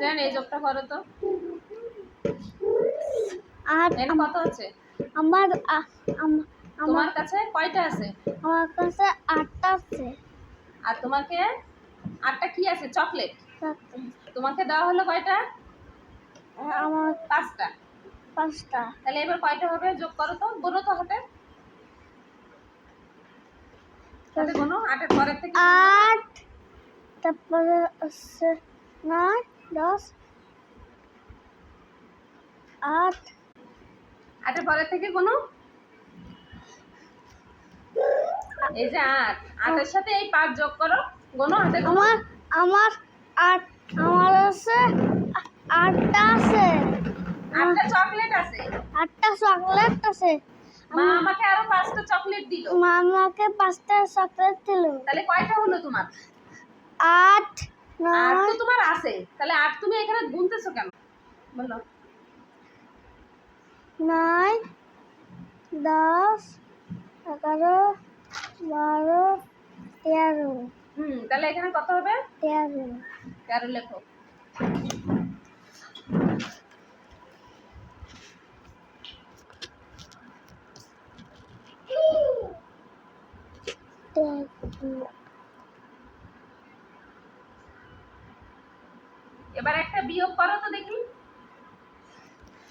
শ্রেয়ান এই যোগটা করো তো। আর এর কত আছে? আমার আমার কাছে কয়টা আছে? আমার কাছে আটটা আছে। আর তোমাকে আটটা কি আছে? চকলেট। তোমাকে দেওয়া হলো কয়টা? আমার পাঁচটা। পাঁচটা। তাহলে এবার কয়টা হবে? যোগ করো তো। গোনো তো হাতে। হাতে গোনো আটের পরের থেকে আট। তারপরে হচ্ছে নয়। দশ আট। আটের পরের থেকে গোনো এই যে আট। আটের সাথে এই পাঁচ যোগ করো। গোনো হাতে আমার আমার আট আমার আছে আটটা আছে। আটটা চকলেট আছে। আটটা চকলেট আছে। মা আমাকে আরও পাঁচটা চকলেট দিল। মা আমাকে পাঁচটা চকলেট দিল। তাহলে কয়টা হলো তোমার? আট আট তো তোমার আছে। তাহলে আট তুমি এখানে গুনতেছো কেন? বলো। নয় দশ এগারো বারো তেরো। হুম তাহলে এখানে কত হবে? তেরো। তেরো লেখো। তেরো। এবার একটা বিয়োগ করো তো দেখি।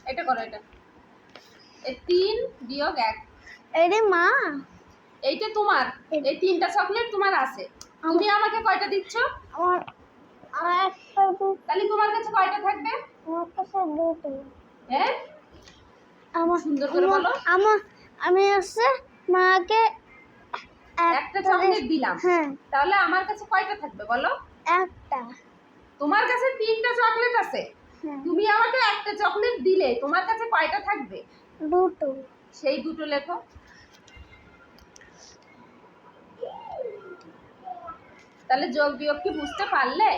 এটা করো এটা। এই তিন বিয়োগ এক। এরে মা। এইটা তোমার। এই তিনটা চকলেট তোমার আছে। তুমি আমাকে কয়টা দিচ্ছ? আমার আমার একটা দু- তাহলে তোমার কাছে কয়টা থাকবে? আমার কাছে দুটো। হ্যাঁ? আমার সুন্দর করে বলো। আমার আমি হচ্ছে মাকে একটা চকলেট দিলাম। হ্যাঁ। তাহলে আমার কাছে কয়টা থাকবে বলো? একটা। তোমার কাছে তিনটা চকলেট আছে। হ্যাঁ। তুমি আমাকে একটা চকলেট দিলে তোমার কাছে কয়টা থাকবে? দুটো। সেই দুটো লেখো। তাহলে যোগ বিয়োগ কি বুঝতে পারলে?